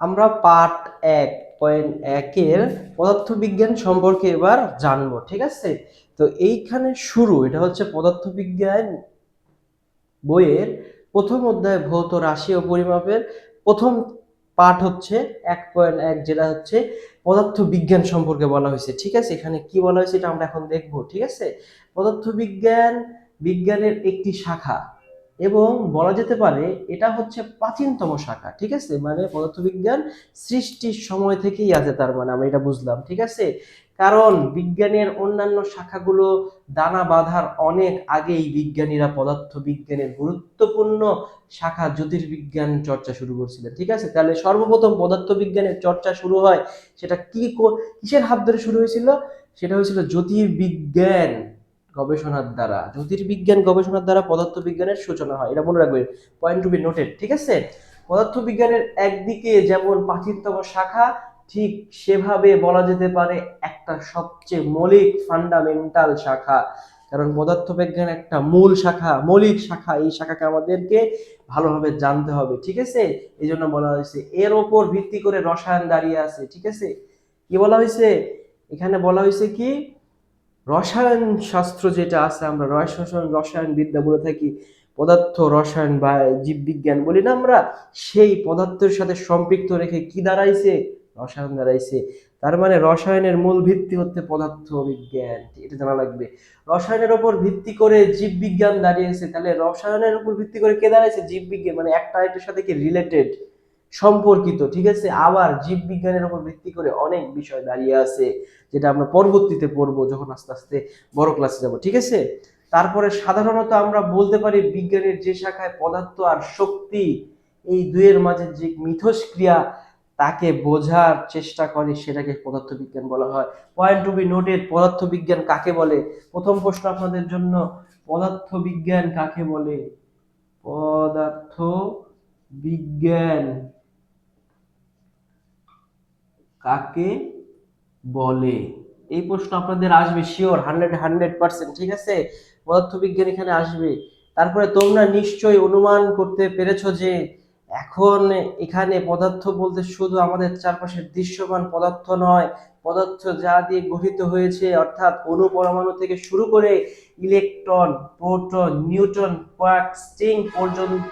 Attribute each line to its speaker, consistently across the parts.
Speaker 1: আমরা পার্ট এক পয়েন্ট একের পদার্থবিজ্ঞান সম্পর্কে এবার জানব, ঠিক আছে? তো এইখানে শুরু, এটা হচ্ছে পদার্থবিজ্ঞান বইয়ের প্রথম অধ্যায়, ভৌত রাশি ও পরিমাপের প্রথম পাঠ হচ্ছে এক পয়েন্ট এক, যেটা হচ্ছে পদার্থ বিজ্ঞান সম্পর্কে বলা হয়েছে, ঠিক আছে? এখানে কি বলা হয়েছে এটা আমরা এখন দেখব, ঠিক আছে? পদার্থবিজ্ঞান, বিজ্ঞানের একটি শাখা এবং বলা যেতে পারে এটা হচ্ছে প্রাচীনতম শাখা, ঠিক আছে? মানে পদার্থবিজ্ঞান সৃষ্টির সময় থেকেই আছে তার মানে আমরা এটা বুঝলাম, ঠিক আছে? কারণ বিজ্ঞানের অন্যান্য শাখাগুলো দানা বাঁধার অনেক আগেই বিজ্ঞানীরা পদার্থবিজ্ঞানের গুরুত্বপূর্ণ শাখা জ্যোতির্বিজ্ঞান চর্চা শুরু করছিলেন, ঠিক আছে? তাহলে সর্বপ্রথম পদার্থবিজ্ঞানের চর্চা শুরু হয় সেটা কি, কিসের হাত ধরে শুরু হয়েছিল? সেটা হয়েছিল জ্যোতির্বিজ্ঞান। গবেষণার দ্বারা, জ্যোতির্বিজ্ঞান, গবেষণার দ্বারা পদার্থ বিজ্ঞানের সূচনা হয়। এটা মনে রাখবেন পয়েন্ট টু বি নোটেড ঠিক আছে? পদার্থ বিজ্ঞানের একদিকে যেমন প্রাচীনতম শাখা, ঠিক সেভাবে বলা যেতে পারে একটা সবচেয়ে মৌলিক ফান্ডামেন্টাল শাখা। কারণ পদার্থবিজ্ঞান একটা মূল শাখা, মৌলিক শাখা। এই শাখাকে আমাদেরকে ভালোভাবে জানতে হবে, ঠিক আছে? এই জন্য বলা হয়েছে, এর ওপর ভিত্তি করে রসায়ন দাঁড়িয়ে আছে, ঠিক আছে? কি বলা হয়েছে? এখানে বলা হয়েছে কি? রসায়ন শাস্ত্র যেটা আছে, আমরা রসায়ন রসায়ন বিদ্যা বলে থাকি, পদার্থ, রসায়ন বা জীববিজ্ঞান বলি না আমরা, সেই পদার্থের সাথে সম্পৃক্ত রেখে কি দাঁড়াইছে? রসায়ন দাঁড়াইছে। তার মানে রসায়নের মূল ভিত্তি হচ্ছে পদার্থ বিজ্ঞান, এটা জানা লাগবে। রসায়নের উপর ভিত্তি করে জীববিজ্ঞান দাঁড়িয়েছে, তাহলে রসায়নের উপর ভিত্তি করে কে দাঁড়াইছে? জীববিজ্ঞান মানে একটা আরেকটার সাথে কি রিলেটেড সম্পর্কিত, ঠিক আছে? আবার জীববিজ্ঞানের উপর ভিত্তি করে অনেক বিষয় দাঁড়িয়ে আছে, যেটা আমরা পরবর্তীতে পড়ব যখন আস্তে আস্তে বড় ক্লাসে যাব, ঠিক আছে? তারপরে সাধারণত আমরা বলতে পারি বিজ্ঞানের যে শাখায় পদার্থ আর শক্তি, এই দুয়ের মাঝে যে মিথস্ক্রিয়া, তাকে বোঝার চেষ্টা করে সেটাকে পদার্থবিজ্ঞান বলা হয়। পয়েন্ট টু বি নোটেড পদার্থবিজ্ঞান কাকে বলে? প্রথম প্রশ্ন আপনাদের জন্য, পদার্থবিজ্ঞান কাকে বলে? পদার্থ বিজ্ঞান কাকে বলে? এই প্রশ্ন আপনাদের আসবে শিওর হান্ড্রেড হান্ড্রেড পার্সেন্ট ঠিক আছে? পদার্থবিজ্ঞান এখানে আসবে। তারপরে তোমরা নিশ্চয়ই অনুমান করতে পেরেছ যে এখন এখানে পদার্থ বলতে শুধু আমাদের চারপাশের দৃশ্যমান পদার্থ নয়, পদার্থ যা দিয়ে গঠিত হয়েছে, অর্থাৎ অণু পরমাণু থেকে শুরু করে electron, proton, neutron quark string পর্যন্ত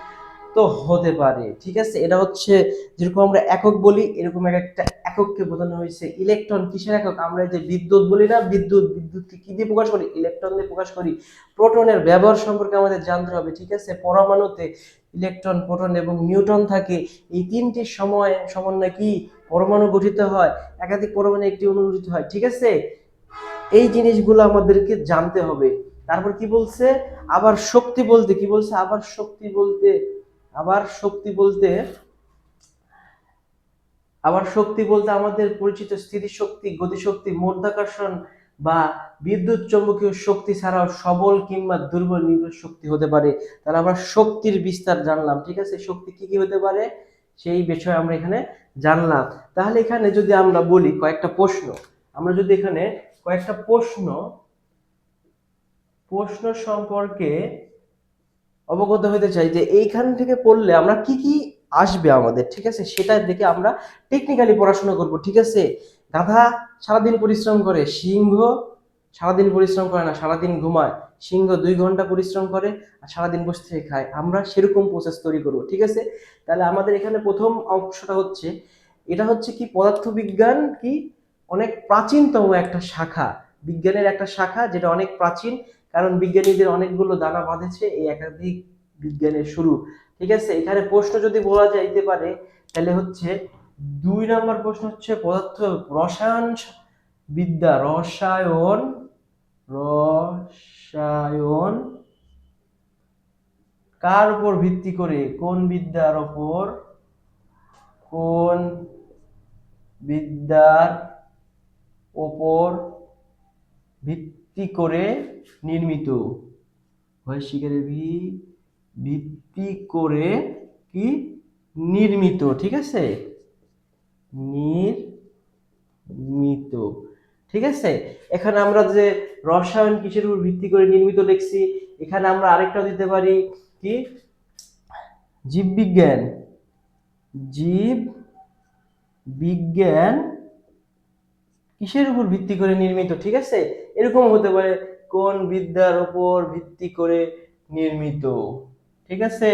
Speaker 1: হতে পারে, ঠিক আছে? এটা হচ্ছে যেরকম আমরা একক বলি, এরকম এক একটা একককে বোঝানো হয়েছে। ইলেকট্রন কিসের একক? আমরা যে বিদ্যুৎ বলি না, বিদ্যুৎ, বিদ্যুৎকে কি দিয়ে প্রকাশ করি? ইলেকট্রন দিয়ে প্রকাশ করি। প্রোটনের ব্যবহার সম্পর্কে আমাদের জানতে হবে, ঠিক আছে? পরমাণুতে ইলেকট্রন, প্রোটন এবং নিউটন থাকে। এই তিনটি সময়, সমন্বয়ে কি? পরমাণু গঠিত হয়, একাধিক পরমাণু একটি অণু হয়, ঠিক আছে? এই জিনিসগুলো আমাদেরকে জানতে হবে। তারপর কি বলছে? আবার শক্তি বলতে, কি বলছে? আবার শক্তি বলতে আবার শক্তি বলতে, আবার শক্তি বলতে আমাদের পরিচিত স্থিতিশক্তি, গতিশক্তি, মধ্যাকর্ষণ বা বিদ্যুৎ চৌম্বকীয় শক্তি ছাড়াও সবল কিংবা দুর্বল নির্ভর শক্তি হতে পারে। তাহলে আমরা শক্তির বিস্তার জানলাম, ঠিক আছে? শক্তি কি কি হতে পারে? সেই বিষয়ে আমরা এখানে জানলাম। তাহলে এখানে যদি আমরা বলি কয়েকটা প্রশ্ন, আমরা যদি এখানে কয়েকটা প্রশ্ন প্রশ্ন সম্পর্কে অবগত হতে চাই যে এইখান থেকে পড়লে আমরা কি কি আসবে আমাদের, ঠিক আছে? সেটা দেখে আমরা টেকনিক্যালি পড়াশোনা করব, ঠিক আছে? গাধা সারাদিন পরিশ্রম করে, সিংহ সারাদিন পরিশ্রম করে না, সারাদিন ঘুমায়। সিংহ দুই ঘণ্টা পরিশ্রম করে আর সারাদিন বসে থেকে খায়। আমরা সেরকম প্রসেস তৈরি করব, ঠিক আছে? তাহলে আমাদের এখানে প্রথম অংশটা হচ্ছে, এটা হচ্ছে কি পদার্থবিজ্ঞান কি? অনেক প্রাচীনতম একটা শাখা। বিজ্ঞানের একটা শাখা যেটা অনেক প্রাচীন কারণ বিজ্ঞানীদের অনেকগুলো দানা বাঁধেছে এই একাধিক বিজ্ঞানের শুরু। ঠিক আছে? এখানে প্রশ্ন যদি বলা যাইতে পারে, তাহলে হচ্ছে দুই নম্বর প্রশ্ন হচ্ছে পদার্থ রসায়ন বিদ্যা, রসায়ন রসায়ন কার উপর ভিত্তি করে? কোন বিদ্যার ওপর কোন বিদ্যার ওপর ভিত্তি করে নির্মিত। হয় শিকারের ভি, ভিত্তি করে কি? নির্মিত, ঠিক আছে? নির্মিত, ঠিক আছে? এখানে আমরা যে রসায়ন কিসের উপর ভিত্তি করে নির্মিত লিখছি, এখানে আমরা আরেকটা দিতে পারি কি? জীববিজ্ঞান। জীব বিজ্ঞান কিসের উপর ভিত্তি করে নির্মিত, ঠিক আছে? এরকম হতে পারে, কোন বিদ্যার উপর ভিত্তি করে নির্মিত, ঠিক আছে?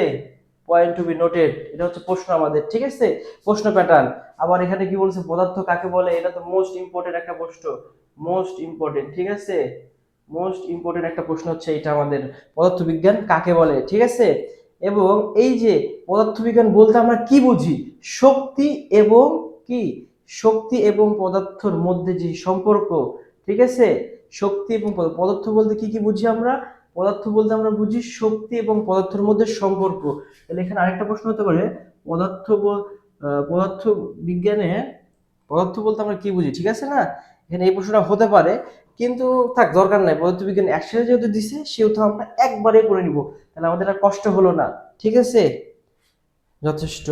Speaker 1: পয়েন্ট টু বি নোটেড এটা হচ্ছে প্রশ্ন আমাদের, ঠিক আছে? প্রশ্ন প্যাটার্ন, আবার এখানে কি বলছে, পদার্থ কাকে বলে? এটা তো মোস্ট ইম্পর্টেন্ট একটা প্রশ্ন মোস্ট ইম্পর্টেন্ট ঠিক আছে? মোস্ট ইম্পর্টেন্ট একটা প্রশ্ন হচ্ছে এটা আমাদের, পদার্থবিজ্ঞান কাকে বলে, ঠিক আছে? এবং এই যে পদার্থবিজ্ঞান বলতে আমরা কি বুঝি? শক্তি এবং কি? শক্তি এবং পদার্থর মধ্যে যে সম্পর্ক, ঠিক আছে? শক্তি এবং পদার্থ বলতে কি কি বুঝি আমরা? পদার্থ বলতে আমরা বুঝি শক্তি এবং পদার্থের মধ্যে সম্পর্ক। তাহলে এখানে আরেকটা প্রশ্ন হতে পারে, পদার্থ পদার্থ বিজ্ঞানে, পদার্থ বলতে আমরা কি বুঝি, ঠিক আছে না? এখানে এই প্রশ্নটা হতে পারে, কিন্তু থাক, দরকার নাই। পদার্থবিজ্ঞান একসাথে যেহেতু দিছে, সেহেতু আমরা একবারে করে নিব। তাহলে আমাদের আর কষ্ট হলো না, ঠিক আছে? যথেষ্ট।